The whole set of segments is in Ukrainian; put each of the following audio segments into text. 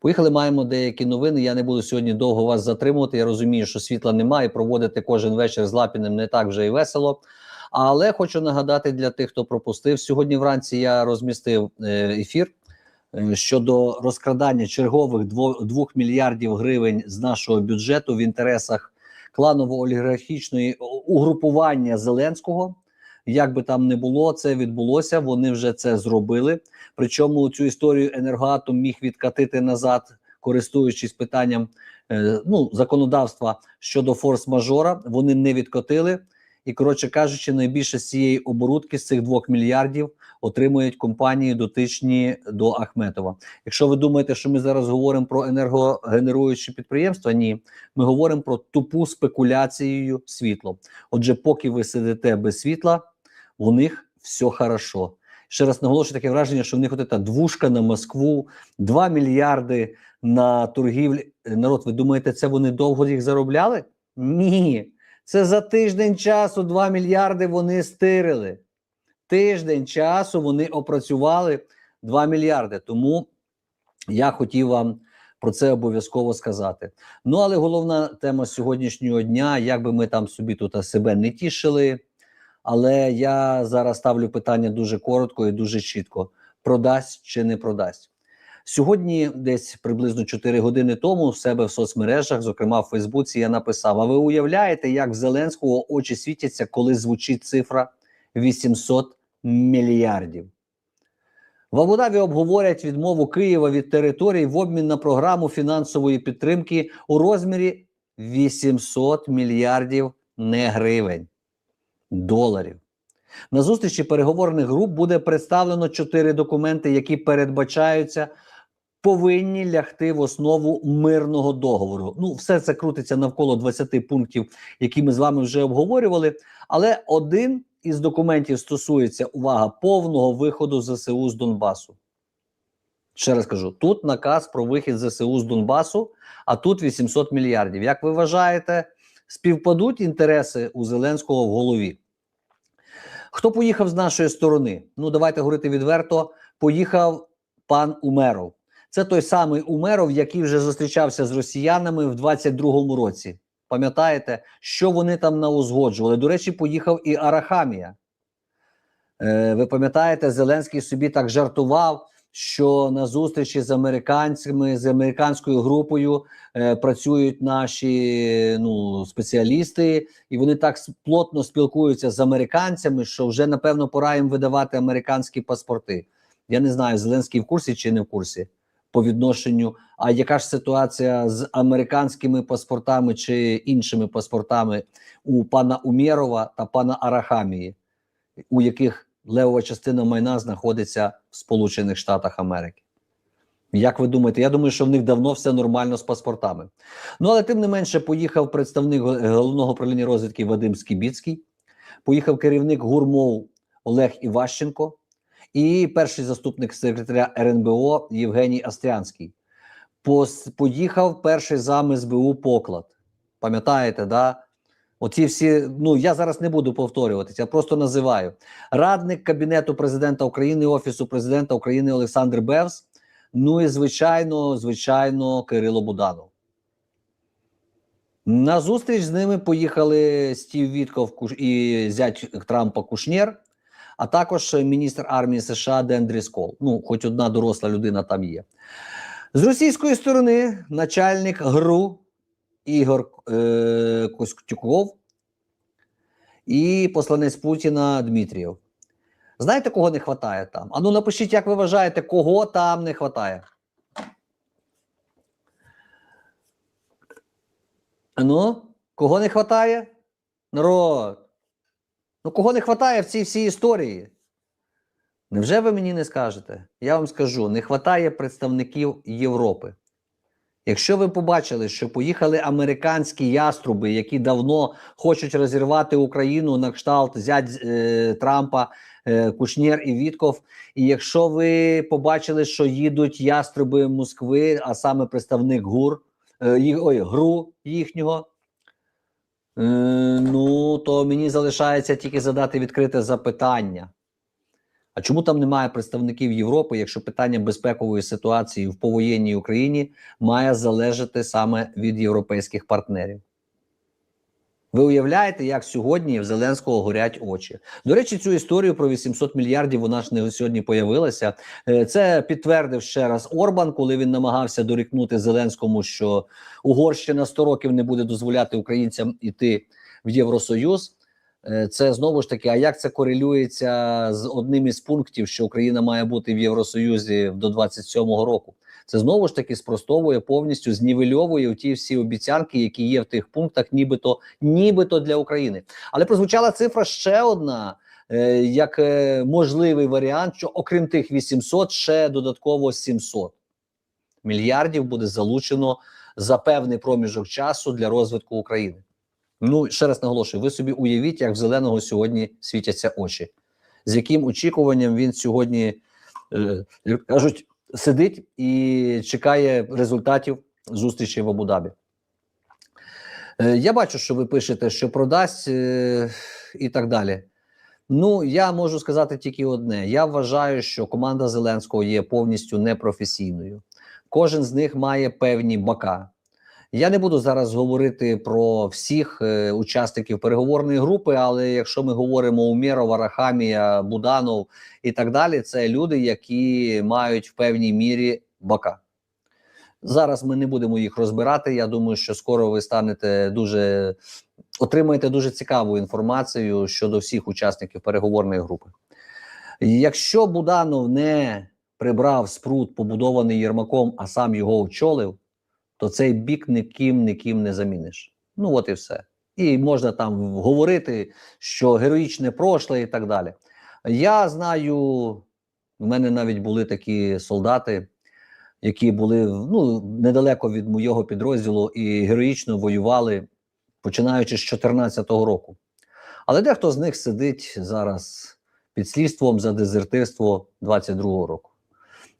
Поїхали, маємо деякі новини. Я не буду сьогодні довго вас затримувати. Я розумію, що світла немає. Проводити кожен вечір з Лапіним не так вже і весело. Але хочу нагадати для тих, хто пропустив сьогодні. Вранці я розмістив е, ефір е, щодо розкрадання чергових 2 мільярдів гривень з нашого бюджету в інтересах кланово-олігархічної угрупування Зеленського. Як би там не було, це відбулося. Вони вже це зробили. Причому цю історію енергоатом міг відкатити назад, користуючись питанням е, ну, законодавства щодо форс-мажора. Вони не відкотили. І, коротше кажучи, найбільше з цієї оборудки з цих двох мільярдів отримують компанії дотичні до Ахметова. Якщо ви думаєте, що ми зараз говоримо про енергогенеруючі підприємства, ні, ми говоримо про тупу спекуляцією світлом. Отже, поки ви сидите без світла, у них все хорошо. Ще раз наголошую таке враження, що в них от ця двушка на Москву, 2 мільярди на торгівлі. Народ, ви думаєте, це вони довго їх заробляли? Ні. Це за тиждень часу 2 мільярди вони стирили. Тиждень часу вони опрацювали 2 мільярди. Тому я хотів вам про це обов'язково сказати. Ну, але головна тема сьогоднішнього дня, як би ми там собі тут себе не тішили. Але я зараз ставлю питання дуже коротко і дуже чітко: продасть чи не продасть. Сьогодні, десь приблизно 4 години тому, в себе в соцмережах, зокрема в Фейсбуці, я написав: А ви уявляєте, як в Зеленського очі світяться, коли звучить цифра 800 мільярдів? В Абудаві обговорять відмову Києва від територій в обмін на програму фінансової підтримки у розмірі 800 мільярдів не гривень доларів. На зустрічі переговорних груп буде представлено чотири документи, які передбачаються, повинні лягти в основу мирного договору. Ну, все це крутиться навколо 20 пунктів, які ми з вами вже обговорювали. Але один із документів стосується увага повного виходу ЗСУ з Донбасу. Ще раз кажу: тут наказ про вихід ЗСУ з Донбасу, а тут 800 мільярдів. Як ви вважаєте, співпадуть інтереси у Зеленського в голові? Хто поїхав з нашої сторони? Ну, давайте говорити відверто. Поїхав пан Умеров. Це той самий Умеров, який вже зустрічався з росіянами в 22-му році. Пам'ятаєте, що вони там наузгоджували? До речі, поїхав і Арахамія. Е, Ви пам'ятаєте, Зеленський собі так жартував, що на зустрічі з американцями, з американською групою е, працюють наші ну, спеціалісти, і вони так плотно спілкуються з американцями, що вже напевно пора їм видавати американські паспорти. Я не знаю, Зеленський в курсі чи не в курсі по відношенню. А яка ж ситуація з американськими паспортами чи іншими паспортами у пана Умєрова та пана Арахамії, у яких левова частина майна знаходиться в Сполучених Штатах Америки. Як ви думаєте? Я думаю, що в них давно все нормально з паспортами. Ну, але тим не менше, поїхав представник головного управління розвідки Вадим Скібіцький, поїхав керівник гурмов Олег Іващенко і перший заступник секретаря РНБО Євгеній Астрянський. Поїхав перший зам СБУ поклад. Пам'ятаєте, да? Оці всі, ну я зараз не буду повторюватися, я просто називаю радник Кабінету президента України, Офісу президента України Олександр Бевс. Ну і звичайно, звичайно, Кирило Буданов. На зустріч з ними поїхали Стів Вітков і зять Трампа Кушнєр, а також міністр армії США Ден Дріскол. Ну, хоч одна доросла людина там є. З російської сторони начальник ГРУ Ігор е, Костюков і посланець Путіна Дмитрієв. Знаєте, кого не вистачає там? Ану, напишіть, як ви вважаєте, кого там не вистачає. Ну, кого не вистачає? Народ. Ну, кого не вистачає в цій всій історії? Невже ви мені не скажете? Я вам скажу: не вистачає представників Європи. Якщо ви побачили, що поїхали американські яструби, які давно хочуть розірвати Україну на кшталт зять е, Трампа, е, Кушнєр і Вітков, і якщо ви побачили, що їдуть яструби Москви, а саме представник ГУР, е, ой, ГРУ їхнього, е, ну то мені залишається тільки задати відкрите запитання. А чому там немає представників Європи, якщо питання безпекової ситуації в повоєнній Україні має залежати саме від європейських партнерів? Ви уявляєте, як сьогодні в Зеленського горять очі? До речі, цю історію про 800 мільярдів вона ж не сьогодні появилася. Е, Це підтвердив ще раз Орбан, коли він намагався дорікнути Зеленському, що Угорщина 100 років не буде дозволяти українцям іти в Євросоюз. Е, Це знову ж таки, а як це корелюється з одним із пунктів, що Україна має бути в Євросоюзі до 27-го року? Це знову ж таки спростовує повністю знівельовує ті всі обіцянки, які є в тих пунктах, нібито нібито для України. Але прозвучала цифра ще одна. е, Як е, можливий варіант, що окрім тих 800, ще додатково 700 мільярдів буде залучено за певний проміжок часу для розвитку України. Ну ще раз наголошую: ви собі уявіть, як в зеленого сьогодні світяться очі, з яким очікуванням він сьогодні е, кажуть, сидить і чекає результатів зустрічі в Абу-Дабі. Е, Я бачу, що ви пишете, що продасть е, і так далі. Ну, я можу сказати тільки одне: я вважаю, що команда Зеленського є повністю непрофесійною. Кожен з них має певні бока. Я не буду зараз говорити про всіх е, учасників переговорної групи, але якщо ми говоримо Умєрова, Рахамія, Буданов і так далі, це люди, які мають в певній мірі бока. Зараз ми не будемо їх розбирати. Я думаю, що скоро ви станете дуже отримаєте дуже цікаву інформацію щодо всіх учасників переговорної групи. Якщо Буданов не прибрав спрут, побудований Єрмаком, а сам його очолив, то цей бік ніким ніким не заміниш. Ну от і все. І можна там говорити, що героїчне прошле і так далі. Я знаю, в мене навіть були такі солдати, які були ну, недалеко від моєго підрозділу і героїчно воювали, починаючи з 2014 року. Але дехто з них сидить зараз під слідством за дезертирство 22-го року.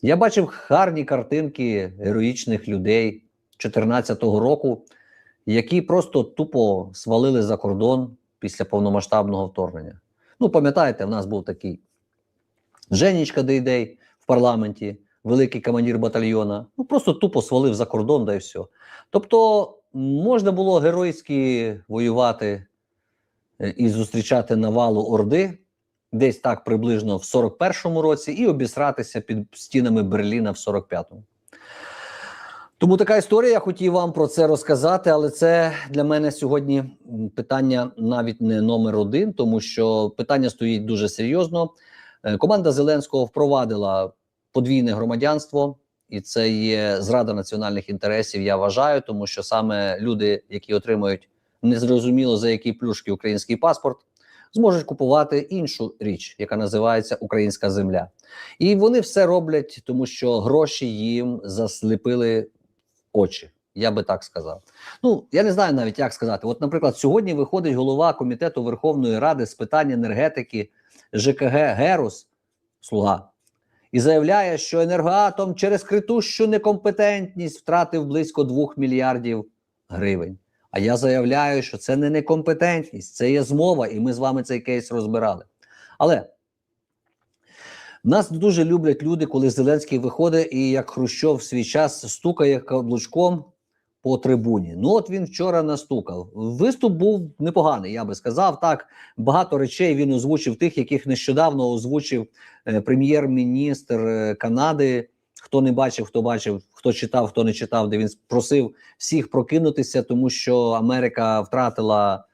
Я бачив гарні картинки героїчних людей 2014 року, які просто тупо свалили за кордон після повномасштабного вторгнення. Ну, пам'ятаєте, в нас був такий Женічка Дейдей в парламенті, великий командир батальйона. Ну просто тупо свалив за кордон, да і все. Тобто, можна було геройськи воювати е, і зустрічати навалу Орди десь так приблизно в 41-му році, і обісратися під стінами Берліна в 45-му. Тому така історія. Я хотів вам про це розказати, але це для мене сьогодні питання навіть не номер один, тому що питання стоїть дуже серйозно. Е, Команда Зеленського впровадила подвійне громадянство, і це є зрада національних інтересів. Я вважаю, тому що саме люди, які отримують незрозуміло за які плюшки український паспорт, зможуть купувати іншу річ, яка називається українська земля. І вони все роблять, тому що гроші їм засліпили очі. Я би так сказав. Ну я не знаю навіть як сказати. От, наприклад, сьогодні виходить голова комітету Верховної Ради з питань енергетики ЖКГ Герус, слуга, і заявляє, що енергоатом через критущу некомпетентність втратив близько 2 мільярдів гривень. А я заявляю, що це не некомпетентність, це є змова, і ми з вами цей кейс розбирали. Але нас дуже люблять люди, коли Зеленський виходить і як Хрущов в свій час стукає каблучком по трибуні. Ну от він вчора настукав. Виступ був непоганий, я би сказав. Так багато речей він озвучив тих, яких нещодавно озвучив е, прем'єр-міністр е, Канади. Хто не бачив, хто бачив, хто читав, хто не читав, де він просив всіх прокинутися, тому що Америка втратила,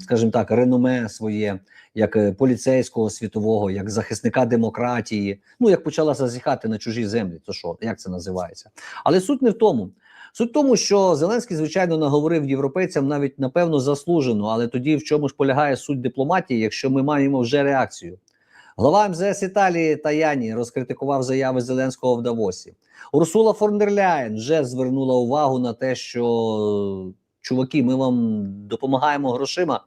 скажімо так, реноме своє як е, поліцейського світового, як захисника демократії. Ну як почала зазіхати на чужі землі, то що як це називається? Але суть не в тому. Суть в тому, що Зеленський, звичайно, наговорив європейцям навіть напевно заслужено, але тоді в чому ж полягає суть дипломатії, якщо ми маємо вже реакцію. Глава МЗС Італії Таяні розкритикував заяви Зеленського в Давосі. Урсула фон дер Ляєн вже звернула увагу на те, що чуваки, ми вам допомагаємо грошима.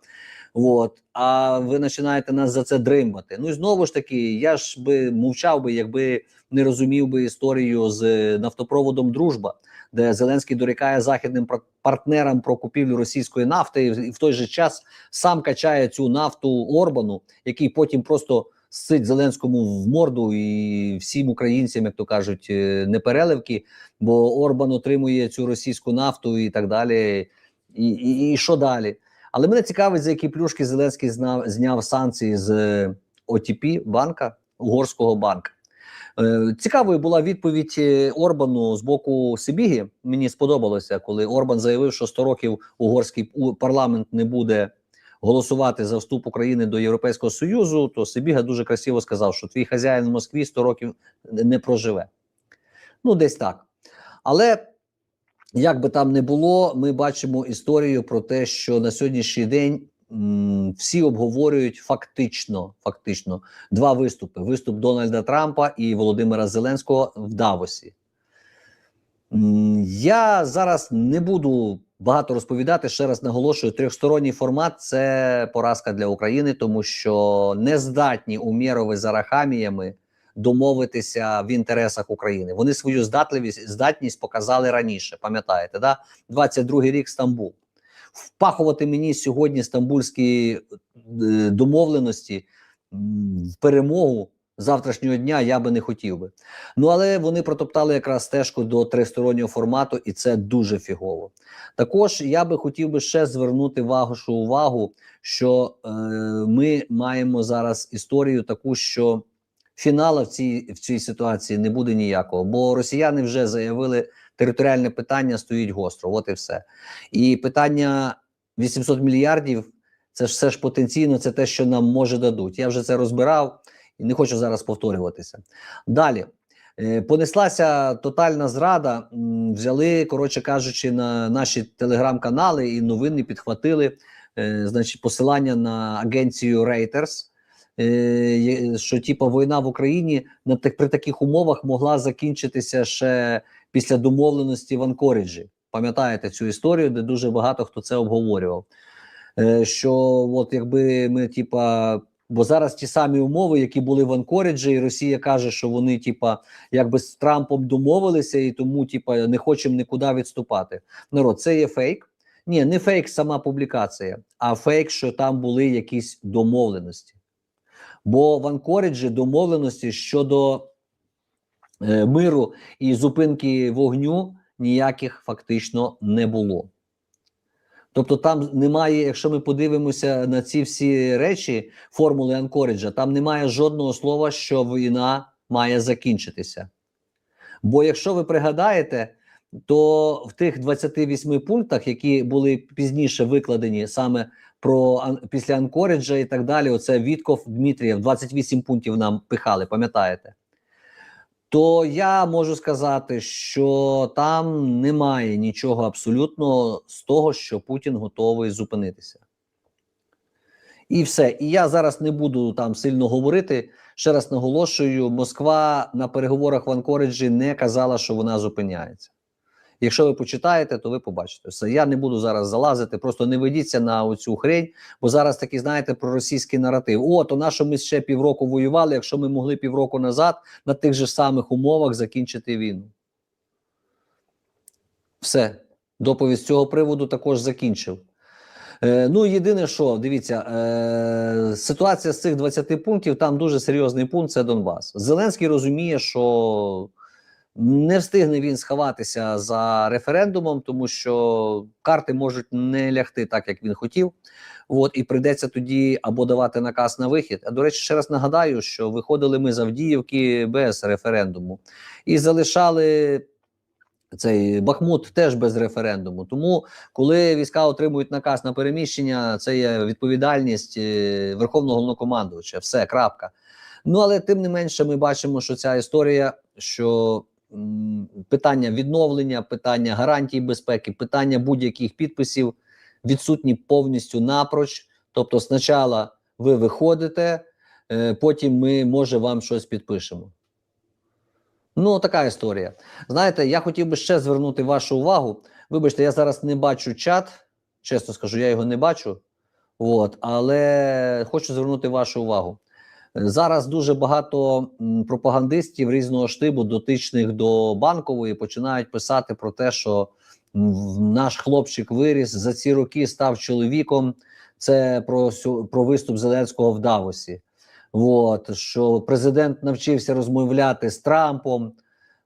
От, а ви починаєте нас за це дримбати. Ну і знову ж таки, я ж би мовчав би, якби не розумів би історію з нафтопроводом Дружба, де Зеленський дорікає західним пар- партнерам про купівлю російської нафти, і в той же час сам качає цю нафту Орбану, який потім просто сить Зеленському в морду і всім українцям, як то кажуть, е, непереливки, бо Орбан отримує цю російську нафту і так далі. І, і, і що далі? Але мене цікавить, за які плюшки Зеленський знав, зняв санкції з е, ОТП банка, угорського банка. Е, Цікавою була відповідь е, Орбану з боку Сибіги. Мені сподобалося, коли Орбан заявив, що 100 років угорський парламент не буде голосувати за вступ України до Європейського Союзу. То Сибіга дуже красиво сказав, що твій хазяїн в Москві 100 років не проживе. Ну, десь так. Але як би там не було, ми бачимо історію про те, що на сьогоднішній день всі обговорюють фактично, фактично два виступи: виступ Дональда Трампа і Володимира Зеленського в Давосі. Я зараз не буду багато розповідати. Ще раз наголошую: трьохсторонній формат це поразка для України, тому що не здатні Умєрови з Арахаміями домовитися в інтересах України. Вони свою здатливість здатність показали раніше. Пам'ятаєте, да? 22-й рік Стамбул. Впахувати мені сьогодні стамбульські е, домовленості в перемогу завтрашнього дня я би не хотів би. Ну але вони протоптали якраз стежку до тристороннього формату, і це дуже фігово. Також я би хотів би ще звернути вашу увагу, що е, ми маємо зараз історію таку, що фінала в цій, в цій ситуації не буде ніякого, бо росіяни вже заявили, територіальне питання стоїть гостро. От і все. І питання 800 мільярдів це ж все ж потенційно, це те, що нам може дадуть. Я вже це розбирав і не хочу зараз повторюватися. Далі. Е, Понеслася тотальна зрада. Взяли, коротше кажучи, на наші телеграм-канали і новини підхватили е, значить, посилання на агенцію Reuters, що типу, війна в Україні на при таких умовах могла закінчитися ще після домовленості в Анкоріджі. Пам'ятаєте цю історію, де дуже багато хто це обговорював. Е, що от якби ми, типа, бо зараз ті самі умови, які були в Анкоріджі, і Росія каже, що вони, типа, якби з Трампом домовилися, і тому, типа, не хочемо нікуди відступати. Народ, це є фейк. Ні, не фейк сама публікація, а фейк, що там були якісь домовленості. Бо в Анкоріджі домовленості щодо е, миру і зупинки вогню ніяких фактично не було. Тобто, там немає, якщо ми подивимося на ці всі речі, формули Анкоріджа, там немає жодного слова, що війна має закінчитися. Бо якщо ви пригадаєте, то в тих 28 пунктах, які були пізніше викладені саме про після Анкоріджа і так далі, оце Вітков Дмитрієв, 28 пунктів нам пихали, пам'ятаєте? То я можу сказати, що там немає нічого абсолютно з того, що Путін готовий зупинитися. І все. І я зараз не буду там сильно говорити. Ще раз наголошую: Москва на переговорах в Анкориджі не казала, що вона зупиняється. Якщо ви почитаєте, то ви побачите все. Я не буду зараз залазити, просто не ведіться на оцю хрень, бо зараз такий, знаєте, проросійський наратив. О, то на що ми ще півроку воювали, якщо ми могли півроку назад на тих же самих умовах закінчити війну. Все. Доповідь з цього приводу також закінчив. Е, ну, єдине, що дивіться, е, ситуація з цих 20 пунктів, там дуже серйозний пункт це Донбас. Зеленський розуміє, що не встигне він сховатися за референдумом, тому що карти можуть не лягти так, як він хотів. От і прийдеться тоді або давати наказ на вихід. А до речі, ще раз нагадаю, що виходили ми з Авдіївки без референдуму і залишали цей Бахмут теж без референдуму. Тому, коли війська отримують наказ на переміщення, це є відповідальність е, верховного головнокомандувача. Все, крапка. Ну але тим не менше, ми бачимо, що ця історія, що питання відновлення, питання гарантій безпеки, питання будь-яких підписів відсутні повністю напроч. Тобто, спочатку ви виходите, е, потім ми може вам щось підпишемо. Ну, така історія. Знаєте, я хотів би ще звернути вашу увагу. Вибачте, я зараз не бачу чат. Чесно скажу, я його не бачу. От, але хочу звернути вашу увагу. Зараз дуже багато пропагандистів різного штибу, дотичних до банкової, починають писати про те, що наш хлопчик виріс за ці роки, став чоловіком. Це про, про виступ Зеленського в Давосі. От, що президент навчився розмовляти з Трампом,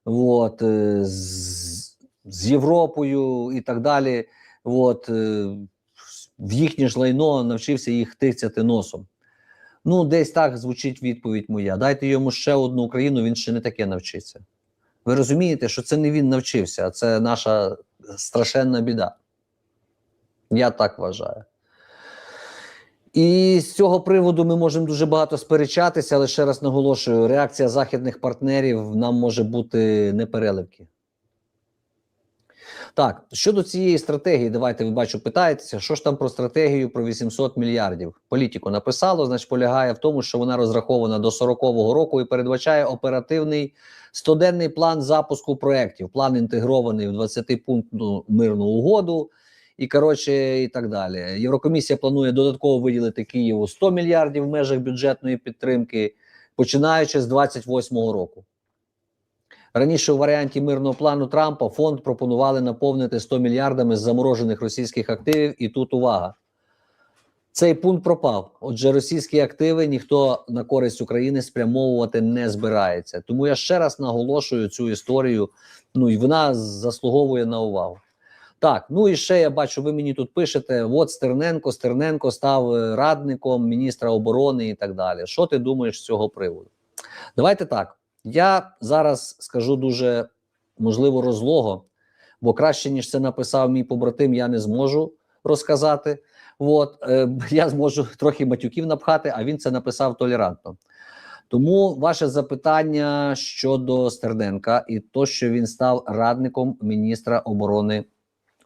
от, е, з, з Європою і так далі. От, е, в їхнє ж лайно навчився їх тицяти носом. Ну, десь так звучить відповідь моя. Дайте йому ще одну Україну, він ще не таке навчиться. Ви розумієте, що це не він навчився, а це наша страшенна біда. Я так вважаю. І з цього приводу ми можемо дуже багато сперечатися, але ще раз наголошую: реакція західних партнерів нам може бути непереливки. Так, щодо цієї стратегії, давайте ви бачу, питаєтеся, що ж там про стратегію про 800 мільярдів. Політику написало, значить, полягає в тому, що вона розрахована до 40-го року і передбачає оперативний 100-денний план запуску проєктів. План інтегрований в 20-пунктну мирну угоду. І коротше, і так далі. Єврокомісія планує додатково виділити Києву 100 мільярдів в межах бюджетної підтримки, починаючи з 28-го року. Раніше у варіанті мирного плану Трампа фонд пропонували наповнити 100 мільярдами з заморожених російських активів. І тут увага. Цей пункт пропав. Отже, російські активи ніхто на користь України спрямовувати не збирається. Тому я ще раз наголошую цю історію. Ну і вона заслуговує на увагу. Так, ну і ще я бачу, ви мені тут пишете: от Стерненко, Стерненко став е, радником міністра оборони і так далі. Що ти думаєш з цього приводу? Давайте так. Я зараз скажу дуже можливо розлого, бо краще ніж це написав мій побратим, я не зможу розказати. От е, я зможу трохи матюків напхати, а він це написав толерантно. Тому ваше запитання щодо Стерненка і то, що він став радником міністра оборони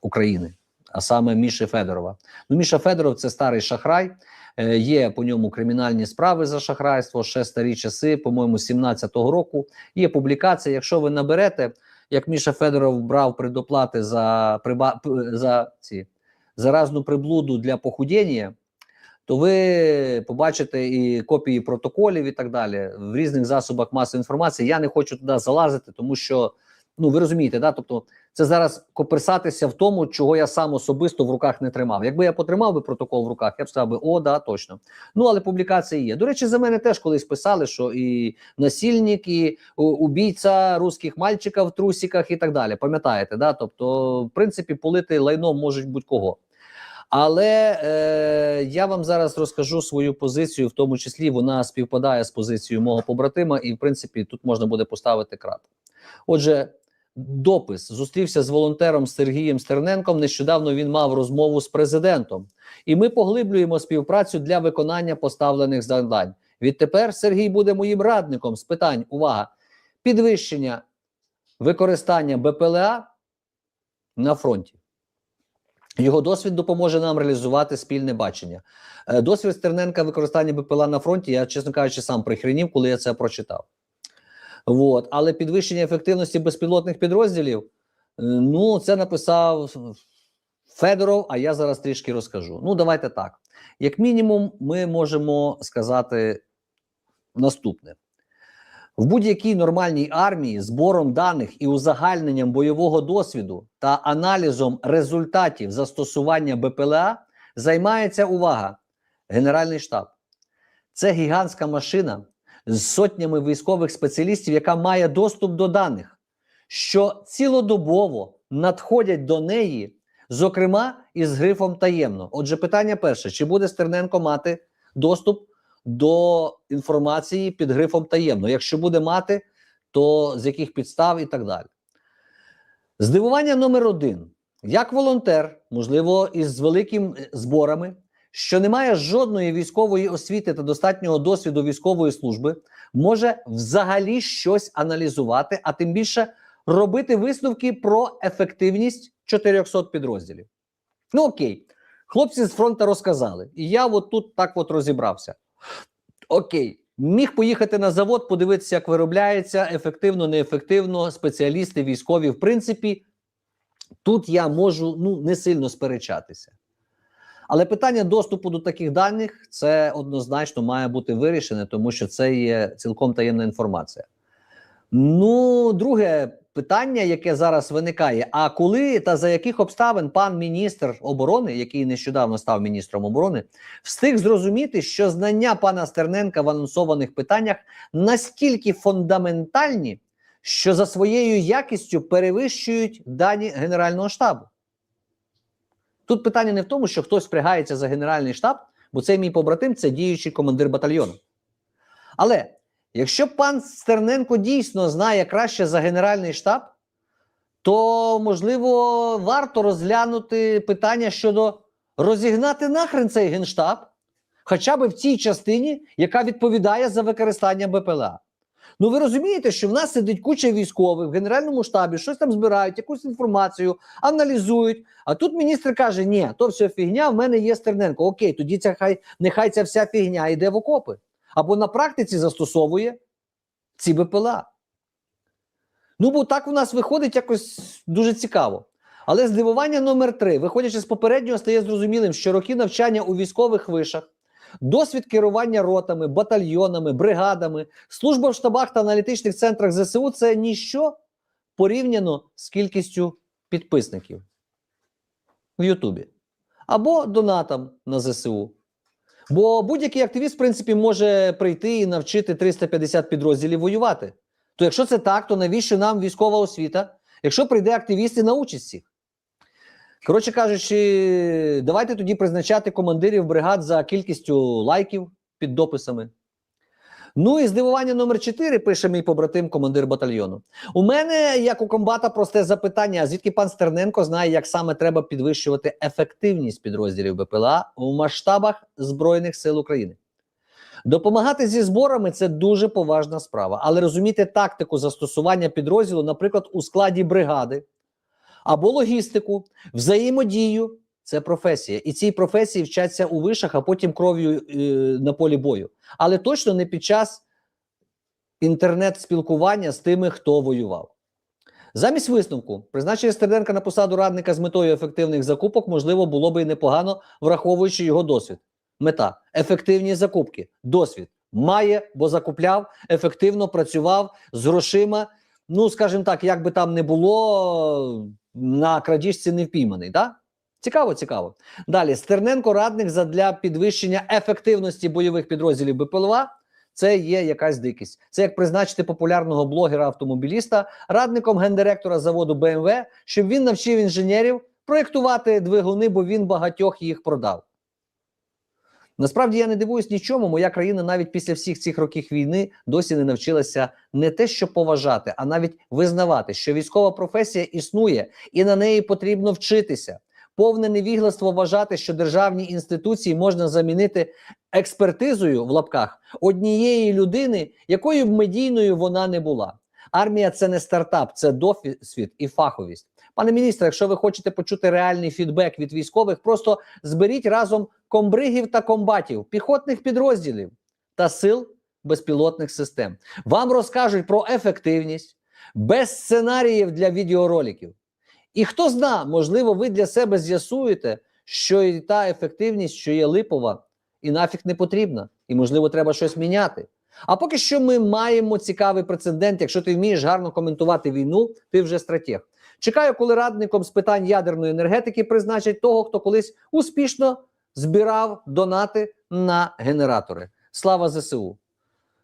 України, а саме Міші Федорова. Ну, Міша Федоров це старий шахрай. Е, Є по ньому кримінальні справи за шахрайство, ще старі часи, по-моєму, 17-го року. Є публікація. Якщо ви наберете, як Міша Федоров брав предоплати за приба, за ці за разну приблуду для похудіння, то ви побачите і копії протоколів і так далі в різних засобах масової інформації. Я не хочу туди залазити, тому що ну ви розумієте, да? тобто це зараз коперсатися в тому, чого я сам особисто в руках не тримав. Якби я потримав би протокол в руках, я б сказав би, о, да, точно. Ну але публікації є. До речі, за мене теж колись писали, що і насильник, і убійця русських мальчиків в трусиках і так далі. Пам'ятаєте, да? Тобто, в принципі, полити лайном можуть будь-кого. Але е, я вам зараз розкажу свою позицію, в тому числі вона співпадає з позицією мого побратима, і в принципі тут можна буде поставити крат. Отже, допис зустрівся з волонтером Сергієм Стерненком. Нещодавно він мав розмову з президентом, і ми поглиблюємо співпрацю для виконання поставлених завдань. Відтепер Сергій буде моїм радником з питань увага підвищення використання БПЛА на фронті. Його досвід допоможе нам реалізувати спільне бачення. Е, Досвід Стерненка використання БПЛА на фронті, я, чесно кажучи, сам прихренів, коли я це прочитав. Вот. Але підвищення ефективності безпілотних підрозділів, е, ну, це написав Федоров, а я зараз трішки розкажу. Ну, давайте так. Як мінімум, ми можемо сказати наступне: в будь-якій нормальній армії збором даних і узагальненням бойового досвіду та аналізом результатів застосування БПЛА займається увага, Генеральний штаб. Це гігантська машина з сотнями військових спеціалістів, яка має доступ до даних, що цілодобово надходять до неї, зокрема із грифом таємно. Отже, питання перше: чи буде Стерненко мати доступ до інформації під грифом таємно? Якщо буде мати, то з яких підстав і так далі. Здивування номер один: як волонтер, можливо, із великими е, зборами, що не має жодної військової освіти та достатнього досвіду військової служби, може взагалі щось аналізувати, а тим більше робити висновки про ефективність 400 підрозділів. Ну окей, хлопці з фронту розказали, і я от тут так от розібрався. Окей, міг поїхати на завод, подивитися, як виробляється ефективно, неефективно, спеціалісти, військові. В принципі, тут я можу ну не сильно сперечатися. Але питання доступу до таких даних це однозначно має бути вирішене, тому що це є цілком таємна інформація. Ну, друге, питання, яке зараз виникає: а коли та за яких обставин пан міністр оборони, який нещодавно став міністром оборони, встиг зрозуміти, що знання пана Стерненка в анонсованих питаннях настільки фундаментальні, що за своєю якістю перевищують дані Генерального штабу. Тут питання не в тому, що хтось впрягається за Генеральний штаб, бо цей мій побратим це діючий командир батальйону. Але якщо пан Стерненко дійсно знає краще за Генеральний штаб, то можливо варто розглянути питання щодо розігнати нахрен цей генштаб, хоча б в цій частині, яка відповідає за використання БПЛА. Ну ви розумієте, що в нас сидить куча військових в генеральному штабі, щось там збирають, якусь інформацію, аналізують. А тут міністр каже: ні, то все фігня, в мене є Стерненко. Окей, тоді ця хай нехай ця вся фігня йде в окопи. Або на практиці застосовує ці БПЛА. Ну, бо так у нас виходить якось дуже цікаво. Але здивування номер три, виходячи з попереднього, стає зрозумілим, що роки навчання у військових вишах, досвід керування ротами, батальйонами, бригадами, служба в штабах та аналітичних центрах ЗСУ це ніщо порівняно з кількістю підписників в Ютубі або донатам на ЗСУ. Бо будь-який активіст, в принципі, може прийти і навчити 350 підрозділів воювати. То якщо це так, то навіщо нам військова освіта, якщо прийде активіст і научить всіх? Коротше кажучи, давайте тоді призначати командирів бригад за кількістю лайків під дописами. Ну і здивування номер 4 пише мій побратим, командир батальйону. У мене, як у комбата, просте запитання: звідки пан Стерненко знає, як саме треба підвищувати ефективність підрозділів БПЛА у масштабах Збройних сил України? Допомагати зі зборами це дуже поважна справа, але розуміти тактику застосування підрозділу, наприклад, у складі бригади або логістику, взаємодію це професія. І цій професії вчаться у вишах, а потім кров'ю е, на полі бою. Але точно не під час інтернет-спілкування з тими, хто воював. Замість висновку, призначення Стерненка на посаду радника з метою ефективних закупок, можливо, було би і непогано, враховуючи його досвід. Мета ефективні закупки, досвід має, бо закупляв, ефективно працював з грошима. Ну, скажімо так, як би там не було, на крадіжці не впійманий. Да? Цікаво, цікаво. Далі Стерненко радник задля підвищення ефективності бойових підрозділів БПЛА. Це є якась дикість. Це як призначити популярного блогера-автомобіліста радником гендиректора заводу БМВ, щоб він навчив інженерів проєктувати двигуни, бо він багатьох їх продав. Насправді я не дивуюсь нічому. Моя країна навіть після всіх цих років війни досі не навчилася не те, що поважати, а навіть визнавати, що військова професія існує і на неї потрібно вчитися. Повне невігластво вважати, що державні інституції можна замінити експертизою в лапках однієї людини, якою б медійною вона не була. Армія це не стартап, це досвід і фаховість. Пане міністре, якщо ви хочете почути реальний фідбек від військових, просто зберіть разом комбригів та комбатів, піхотних підрозділів та сил безпілотних систем. Вам розкажуть про ефективність, без сценаріїв для відеороликів. І хто зна, можливо, ви для себе з'ясуєте, що і та ефективність, що є липова, і нафіг не потрібна, і, можливо, треба щось міняти. А поки що ми маємо цікавий прецедент. Якщо ти вмієш гарно коментувати війну, ти вже стратег. Чекаю, коли радником з питань ядерної енергетики призначать того, хто колись успішно збирав донати на генератори. Слава ЗСУ!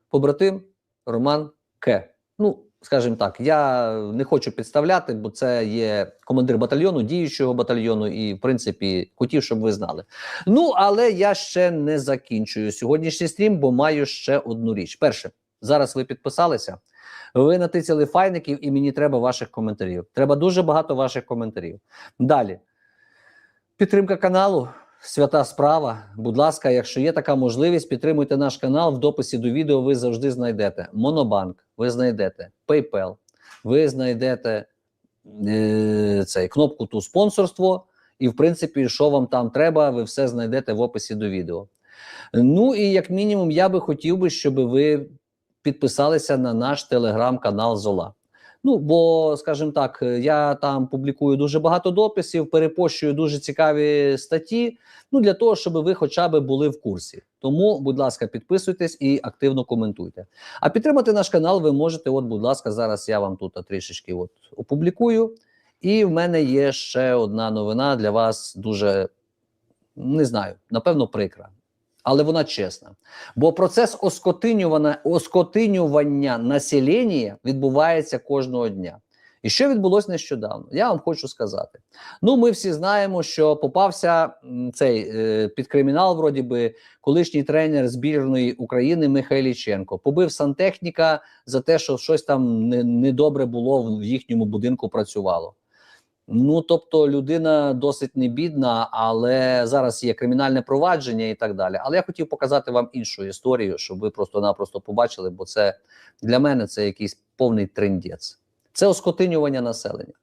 Побратим Роман К. Ну, скажімо так, я не хочу підставляти, бо це є командир батальйону, діючого батальйону, і в принципі хотів, щоб ви знали. Ну, але я ще не закінчую сьогоднішній стрім, бо маю ще одну річ. Перше, зараз ви підписалися. Ви натицяли файників, і мені треба ваших коментарів. Треба дуже багато ваших коментарів. Далі. Підтримка каналу. Свята справа. Будь ласка, якщо є така можливість, підтримуйте наш канал. В дописі до відео ви завжди знайдете Монобанк, ви знайдете PayPal, ви знайдете е, цей кнопку ту спонсорство. І, в принципі, що вам там треба, ви все знайдете в описі до відео. Ну і як мінімум, я би хотів би, щоб ви підписалися на наш телеграм-канал Зола. Ну, бо, скажімо так, е, я там публікую дуже багато дописів, перепощую дуже цікаві статті. Ну, для того, щоб ви хоча б були в курсі. Тому, будь ласка, підписуйтесь і активно коментуйте. А підтримати наш канал ви можете. От, будь ласка, зараз я вам тут трішечки от опублікую. І в мене є ще одна новина для вас дуже не знаю, напевно, прикра. Але вона чесна. Бо процес оскотинювання, оскотинювання населення відбувається кожного дня. І що відбулося нещодавно? Я вам хочу сказати. Ну, ми всі знаємо, що попався цей е, під кримінал, вроді би, колишній тренер збірної України Михайліченко. Побив сантехніка за те, що щось там не- недобре було в їхньому будинку працювало. Ну, тобто, людина досить не бідна, але зараз є кримінальне провадження і так далі. Але я хотів показати вам іншу історію, щоб ви просто-напросто побачили, бо це для мене це якийсь повний трендець. Це оскотинювання населення.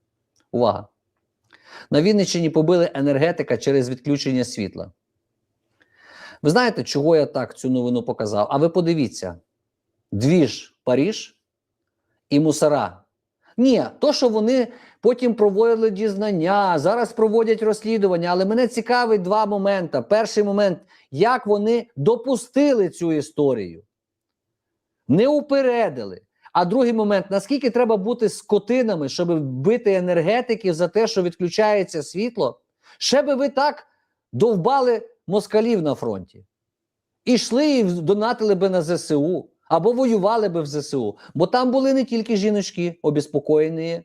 Увага! На Вінниччині побили енергетика через відключення світла. Ви знаєте, чого я так цю новину показав? А ви подивіться: двіж Паріж і мусора. Ні, то, що вони потім проводили дізнання, зараз проводять розслідування, але мене цікавить два моменти. Перший момент, як вони допустили цю історію, не упередили. А другий момент, наскільки треба бути скотинами, щоб бити енергетиків за те, що відключається світло, ще би ви так довбали москалів на фронті. І йшли і донатили би на ЗСУ, або воювали би в ЗСУ. Бо там були не тільки жіночки, обеспокоєні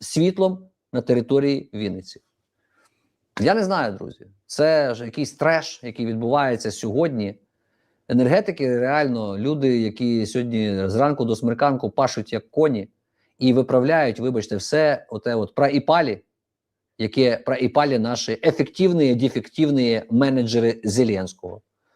світлом на території Вінниці. Я не знаю, друзі. Це ж якийсь треш, який відбувається сьогодні. Енергетики реально люди, які сьогодні зранку до смерканку пашуть як коні і виправляють, вибачте, все оте от про іпалі, яке про іпалі наші ефективні, дефективні менеджери Зеленського.